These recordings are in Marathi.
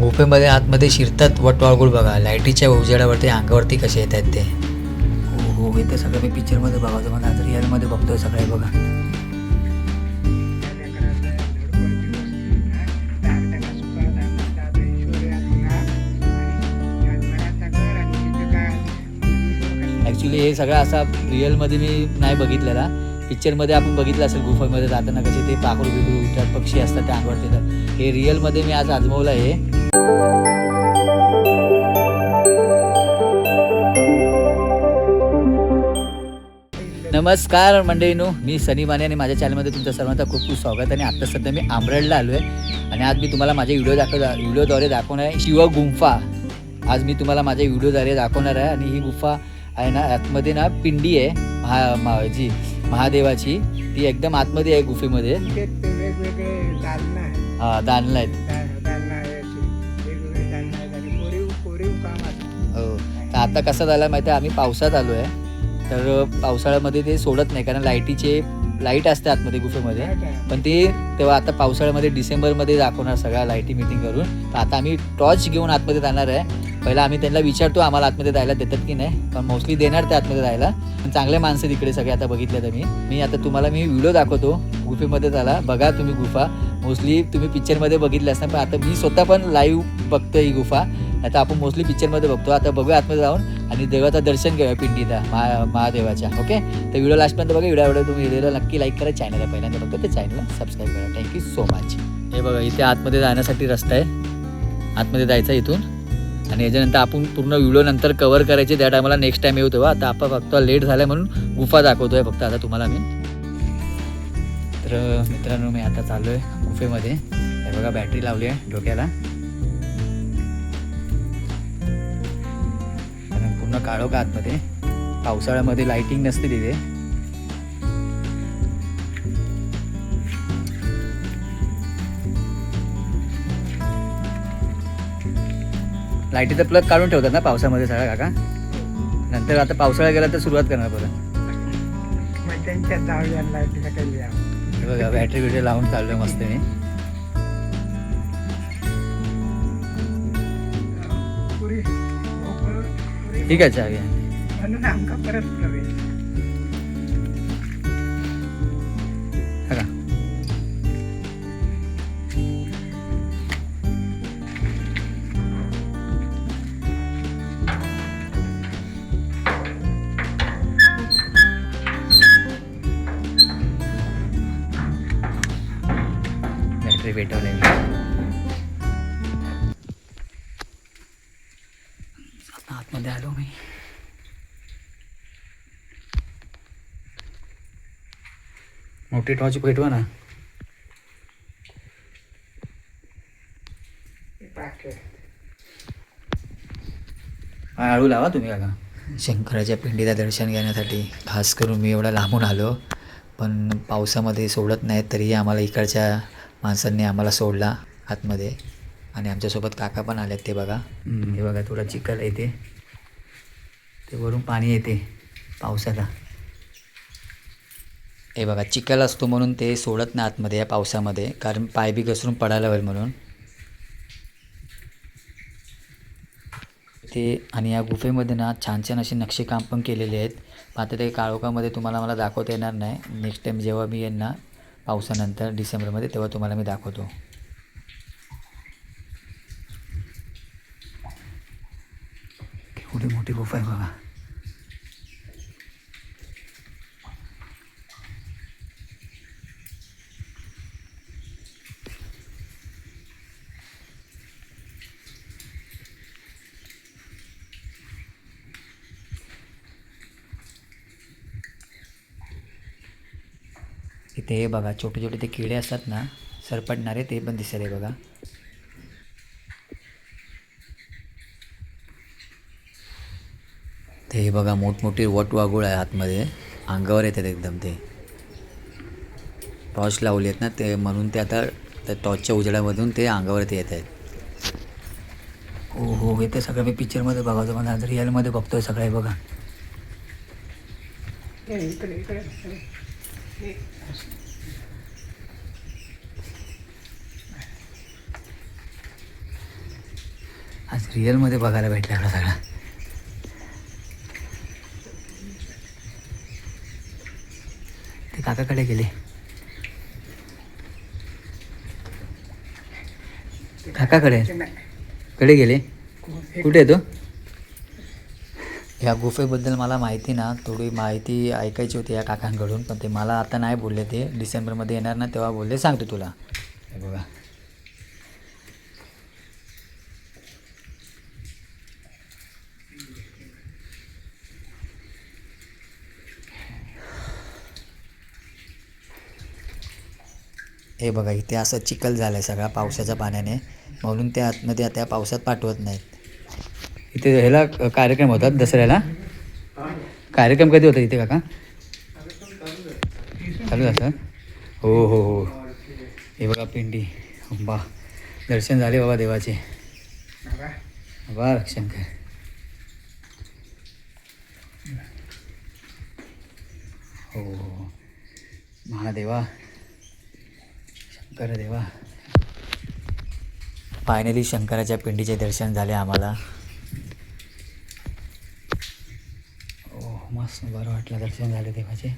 गुफेमध्ये आतमध्ये शिरतात वटवाळगुळ बघा. लाईटीच्या उजेडावरती अंगावरती कसे येत आहेत ते. हो हो तर सगळं मी पिक्चरमध्ये बघायचो मला तर रिअलमध्ये बघतोय सगळे बघा. ॲक्च्युली हे सगळं असा रिअलमध्ये मी नाही बघितलेला. पिक्चरमध्ये आपण बघितलं असेल गुफेमध्ये जाताना कसे ते पाखरू बिखरू उठतात पक्षी असतात त्या अंगावरती तर हे रिअलमध्ये मी आज आजमावलं आहे. नमस्कार मंडळीनो मी सनी माने आणि माझ्या चॅनलमध्ये तुमचं सर्वांचं खूप खूप स्वागत आणि आत्ता सध्या मी आंब्रडला आलो आहे आणि आज मी तुम्हाला माझे व्हिडिओ दाखव व्हिडिओद्वारे दाखवणार आहे शिव गुंफा. आज मी तुम्हाला माझ्या व्हिडिओद्वारे दाखवणार आहे आणि ही गुफा आहे ना आतमध्ये ना पिंडी आहे. महा मा जी. महादेवाची. ती एकदम आतमध्ये आहे गुफेमध्ये. वेगवेगळे दालना आहेत. हा आहेत. दा- दालना आहे अशी. वेगवेगळे दालना आहेत आणि कोरीव कोरीव काम असतं. हो. तर आता कसं झालं माहिती आहे? आम्ही पावसात आलो आहे. तर पावसाळ्यामध्ये ते सोडत नाही कारण लाईटीचे लाइट असते आतमध्ये गुफेमध्ये. काय काय? पण ते तेव्हा आता पावसाळ्यामध्ये डिसेंबरमध्ये दाखवणार सगळ्या लाईटी मिटिंग करून. तर आता आम्ही टॉर्च घेऊन आतमध्ये जाणार आहे. पहिला आम्ही त्यांना विचारतो आम्हाला आतमध्ये जायला देतात की नाही पण मोस्टली देणार ते आतमध्ये जायला. पण चांगले माणसं तिकडे सगळे आता बघितले तर मी. मी आता तुम्हाला मी व्हिडिओ दाखवतो गुफेमध्ये झाला बघा तुम्ही गुफा. मोस्टली तुम्ही पिक्चरमध्ये बघितले असणार पण आता मी स्वतः पण लाईव्ह बघतो ही गुफा. आता आपण मोस्टली पिक्चरमध्ये बघतो. आता बघूया आतमध्ये जाऊन आणि देवाचं दर्शन घेऊया पिंडीचा महा महादेवाच्या ओके तर व्हिडिओ लास्टपर्यंत बघा व्हिडिओ आवडला तुम्ही व्हिडिओला नक्की लाईक करा. चॅनलला पहिल्यांदा बघतो ते चॅनलला सबस्क्राईब करा. थँक्यू सो मच हे बघा इथे आतमध्ये जाण्यासाठी रस्ता आहे. आतमध्ये जायचा इथून. आणि याच्यानंतर आपण पूर्ण व्हिडिओ नंतर कवर करायचे त्या टायमाला नेक्स्ट टाइम येऊ तेव्हा. आता आपण फक्त लेट झालाय म्हणून गुफा दाखवतोय फक्त आता तुम्हाला मी. तर मित्रांनो मी आता चाललो आहे गुफेमध्ये. हे बघा बॅटरी लावली आहे डोक्याला. कारण पूर्ण काळो का आतमध्ये पावसाळ्यामध्ये लाइटिंग नसते तिथे. लाईटीचा प्लग काढून ठेवतात ना पावसामध्ये सगळा काका? नंतर आता पावसाळा गेला तर सुरुवात करणार परत. बघा बॅटरी बिटरी लावून चाललोय मस्त मी ठीक आहे चावी म्हणून मोठी टॉर्च पेटवा ना. हळू लावा तुम्ही काका. शंकराच्या पिंडीला दर्शन घेण्यासाठी खास करून मी एवढा लांबून आलो पण पावसामध्ये सोडत नाहीत तरीही आम्हाला इकडच्या माणसांनी आम्हाला सोडला आतमध्ये. आणि आमच्यासोबत काका पण आलेत ते बघा. हे बघा थोडा चिखल येते. ते वरून पाणी येते पावसाला. हे बघा चिखल असतो म्हणून ते सोडत नाही आतमध्ये या पावसामध्ये कारण पाय बी घसरून पडायला होईल म्हणून. ते आणि या गुफेमध्ये ना छान छान असे नक्षीकाम पण केलेले आहेत. पण आता ते काळोखामध्ये तुम्हाला मला दाखवता येणार नाही. नेक्स्ट टाईम जेव्हा मी येईन ना पावसानंतर डिसेंबरमध्ये तेव्हा तुम्हाला मी दाखवतो. एवढी मोठी गुफा आहे बघा. इथे हे बघा छोटे छोटे ते किडे असतात ना सरपटणारे ते पण दिसत आहे बघा. ते हे बघा मोठमोठी वटवागुळ आहे आतमध्ये. अंगावर येतात एकदम ते. टॉर्च लावली आहेत ना ते म्हणून ते आता त्या टॉर्चच्या उजेडामधून ते अंगावरती येत आहेत. हो हो हे ते सगळं मी पिक्चरमध्ये बघायचो पण आज रिअलमध्ये बघतोय सगळं हे बघा. आज रिअलमध्ये बघायला भेटला एवढा सगळा. ते काकाकडे गेले. काकाकडे? कडे गेले. कुठे तो? ह्या गुफेबद्दल मला माहिती ना थोडी माहिती ऐकायची होती या काकांकडून पण ते मला आता नाही बोलले ते. डिसेंबरमध्ये येणार ना तेव्हा बोलले सांगतो तुला. हे बघा. हे बघा इथे असं चिखल झालं आहे सगळा पावसाच्या पाण्याने. म्हणून ते आतमध्ये आता पावसात पाठवत नाहीत. ते ह्याला कार्यक्रम होतात दसऱ्याला. कार्यक्रम कधी होता इथे काका? चालू असं? हो हो हो. हे बघा पिंडी. बा दर्शन झाले बाबा देवाचे. बा शंकर हो हो हो. महादेवा. शंकर देवा फायनली शंकराच्या पिंडीचे दर्शन झाले आम्हाला. मस्त बरं वाटलं दर्शन झाले देवाचे.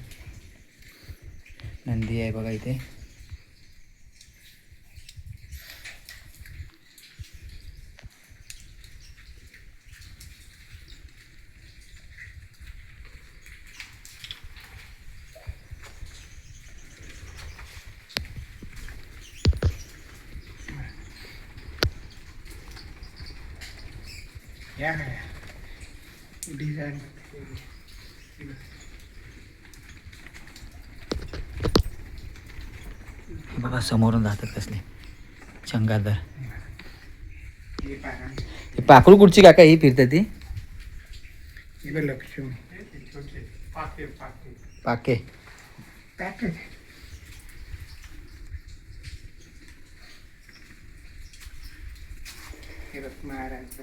नंदी आहे बघा इथे. या Design. बघा समोरून जातात कसले. चंगादर. हे पाखरू कुठची काका? ही फिरतात ती? हे लक्ष्मी पाके पाके. पाके. पाके बघ महाराज.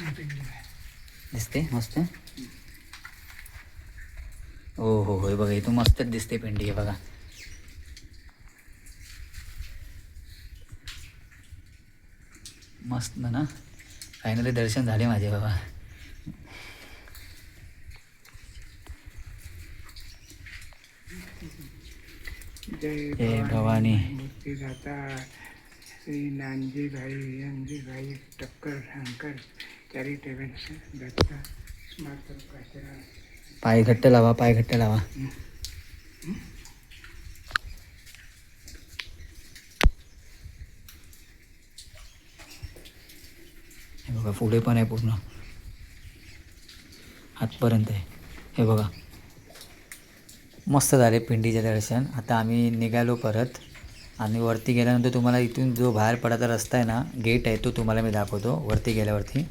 दिसते मस्त. हो हो हो बघा इथून मस्तच दिसते पिंडी हे बघा. मस्त ना. फायनली दर्शन झाले माझे बाबा. जय भवानी. मुक्तिदाता श्री नानजीभाई यांजीभाई टक्कर शंकर पाय घट्ट लावा पाय घट्ट लावा. हे बघा पुढे पण आहे पूर्ण. आतपर्यंत आहे. हे बघा. मस्त झाले पिंडीचे दर्शन. आता आम्ही निघालो परत. आणि वरती गेल्यानंतर तुम्हाला इथून जो बाहेर पडायचा रस्ता आहे ना गेट आहे तो तुम्हाला मी दाखवतो. वरती गेल्यावरती.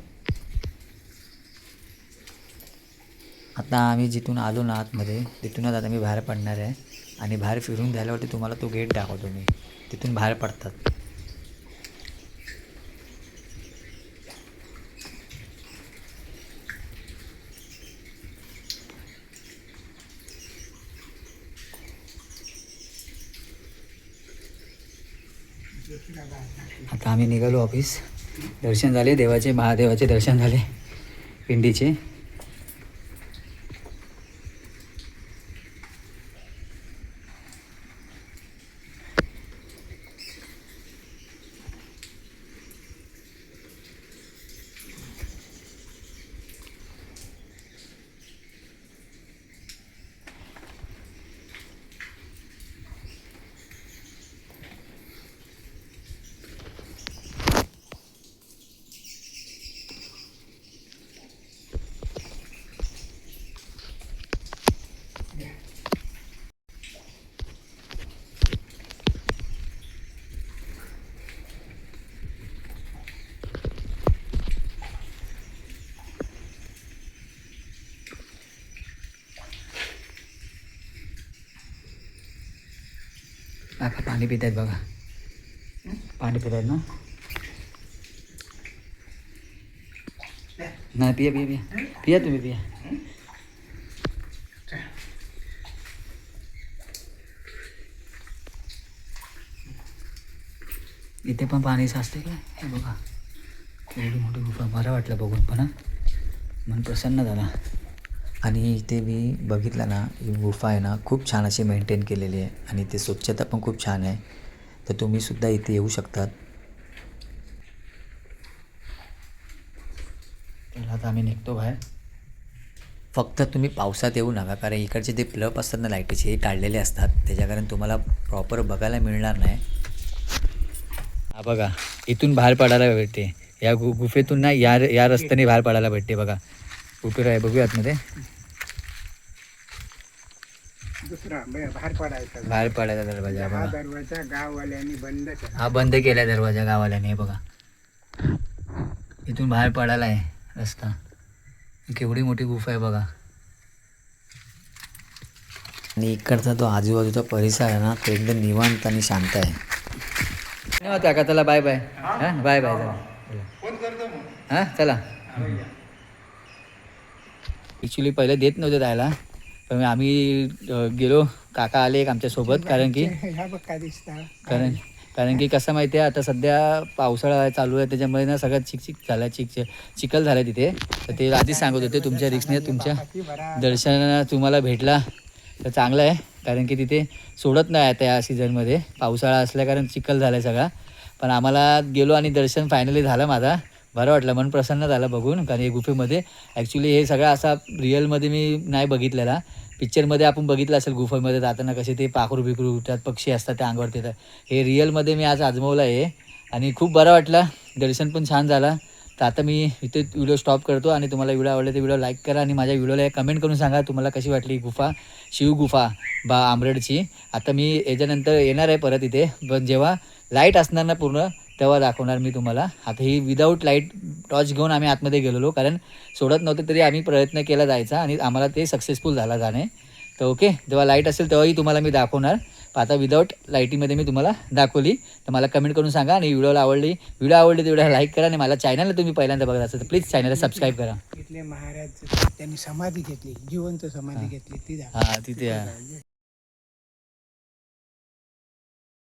आता आम्ही जिथून आलो ना आतमध्ये तिथूनच आता मी बाहेर पडणार आहे. आणि बाहेर फिरून झाल्यावरती तुम्हाला तो गेट दाखवतो मी. तिथून बाहेर पडतात. आता आम्ही निघालो ऑफिस दर्शन झाले देवाचे महादेवाचे दर्शन झाले पिंडीचे. काका पाणी पित आहेत बघा. पाणी पित आहेत ना? नाही पिया पिया पिया. पिया तुम्ही पिया. इथे पण पाणी साचते का हे बघा. एवढी मोठी गुफा. बरं वाटलं बघून पण मन प्रसन्न झाला. आणि इथे मी बघितलं ना ही गुफा आहे ना खूप छान अशी मेंटेन केलेली आहे आणि ते स्वच्छता पण खूप छान आहे. तर तुम्ही सुद्धा इथे येऊ शकतात. तर आता आम्ही निघतो बाहेर. फक्त तुम्ही पावसात येऊ नका कारण इकडचे ते प्लप असतात ना लाईटीचे हे काढलेले असतात. त्याच्या कारण तुम्हाला प्रॉपर बघायला मिळणार नाही. हा बघा इथून बाहेर पडायला भेटते. या गु गुफेतून ना या या रस्त्याने बाहेर पडायला भेटते बघा. गुफेर आहे बघूया आतमध्ये दुसरा बे- बाहेर पडायचा. बाहेर पडायला दरवाजा हा बघा. दरवाजा गाववाल्यांनी बंद केला. हा बंद केला दरवाजा गावाल्याने हे बघा. इथून बाहेर पडायला आहे रस्ता केवढी मोठी गुफा आहे बघा. आणि इकडचा तो आजूबाजूचा परिसर आहे ना तो एकदम निवांत आणि शांत आहे. धन्यवाद काका चला बाय बाय हां? बाय बाय चला. हां. चला. ॲक्च्युली पहिले देत नव्हते जायला. पण आम्ही गेलो. काका आले एक आमच्यासोबत कारण की कारण कारण की कसं माहिती आहे आता सध्या पावसाळा चालू आहे त्याच्यामुळे ना सगळं चिकचिक झालं चिक चिखल झालं तिथे. तर ते आधीच सांगत होते तुमच्या रिक्सने तुमच्या बापाची बरा दर्शन तुम्हाला भेटला. तर चांगलं आहे कारण की तिथे सोडत नाही आता या सीझनमध्ये पावसाळा असल्या कारण चिखल झाला आहे सगळा. पण आम्हाला गेलो आणि दर्शन फायनली झालं माझा. बरं वाटलं. मन प्रसन्न झालं बघून कारण हे गुफेमध्ये ॲक्च्युली हे सगळं असा रिअलमध्ये मी नाही बघितलेला. पिक्चरमध्ये आपण बघितलं असेल गुफेमध्ये जाताना कसे ते पाखरू बिकरू त्यात पक्षी असतात त्या अंगावरती येतात हे रिअलमध्ये मी आज आजमवलं आहे आणि खूप बरं वाटलं. दर्शन पण छान झालं. तर आता मी इथे व्हिडिओ स्टॉप करतो आणि तुम्हाला व्हिडिओ आवडला तर व्हिडिओ लाईक करा आणि माझ्या व्हिडिओला कमेंट करून सांगा तुम्हाला कशी वाटली ही गुफा शिव गुफा बा आंबरडची आता मी याच्यानंतर येणार आहे परत इथे. पण जेव्हा लाइट असणार ना पूर्ण तेव्हा दाखवणार मी तुम्हाला. आता ही विदाऊट लाइट टॉर्च घेऊन आम्ही आतमध्ये गेलेलो कारण सोडत नव्हतं तरी आम्ही प्रयत्न केला जायचा आणि आम्हाला ते सक्सेसफुल झाला जाणे. तर ओके जेव्हा लाइट असेल तेव्हाही तुम्हाला मी दाखवणार. पण आता विदाऊट लाईटीमध्ये मी तुम्हाला दाखवली. तर मला कमेंट करून सांगा आणि व्हिडिओला आवडली. व्हिडिओ आवडली तर व्हिडिओला लाईक करा आणि मला चॅनलला तुम्ही पहिल्यांदा बघत असाल तर प्लीज चॅनलला सबस्क्राईब करा. इथले महाराज त्यांनी समाधी घेतली जिवंत समाधी घेतली. ती. हां तिथे.